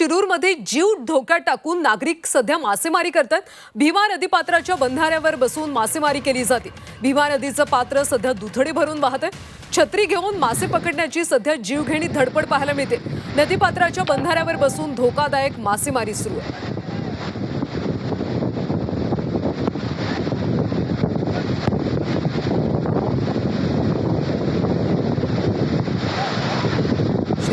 शिरूरमध्ये जीव धोक्यात टाकून नागरिक सध्या मासेमारी करतात. भीमा नदीपात्राच्या बंधाऱ्यावर बसून मासेमारी केली जाते. भीमा नदीचं पात्र सध्या दुथडी भरून वाहत आहे. छत्री घेऊन मासे पकडण्याची सध्या जीवघेणी धडपड पाहायला मिळते. नदीपात्राच्या बंधाऱ्यावर बसून धोकादायक मासेमारी सुरू आहे.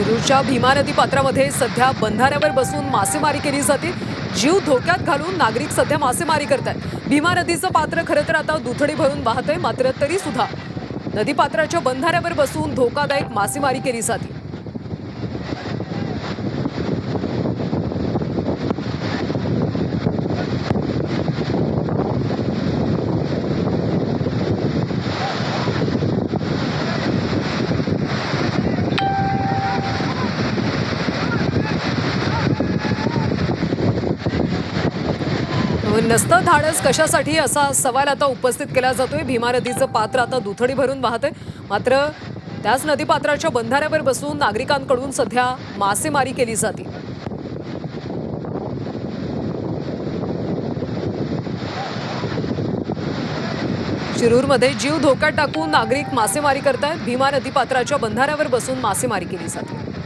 शिरूरच्या भीमा नदी पात्रामध्ये सध्या बंधाऱ्यावर बसून मासेमारी केली जाते. जीव धोक्यात घालून नागरिक सध्या मासेमारी करतात भीमा नदीचं पात्र खरं तर आता दुथडी भरून वाहत आहे मात्र तरी सुद्धा नदीपात्राच्या बंधाऱ्यावर बसून धोकादायक मासेमारी केली जाते. नसतं धाडस कशासाठी असा सवाल आता उपस्थित केला जातोय? भीमा नदीचं पात्र आता दुथडी भरून वाहतंय मात्र त्याच नदीपात्राच्या बंधाऱ्यावर बसून नागरिकांकडून सध्या मासेमारी केली जाते. शिरूरमध्ये जीव धोक्यात टाकून नागरिक मासेमारी करतायत. भीमा नदीपात्राच्या बंधाऱ्यावर बसून मासेमारी केली जाते.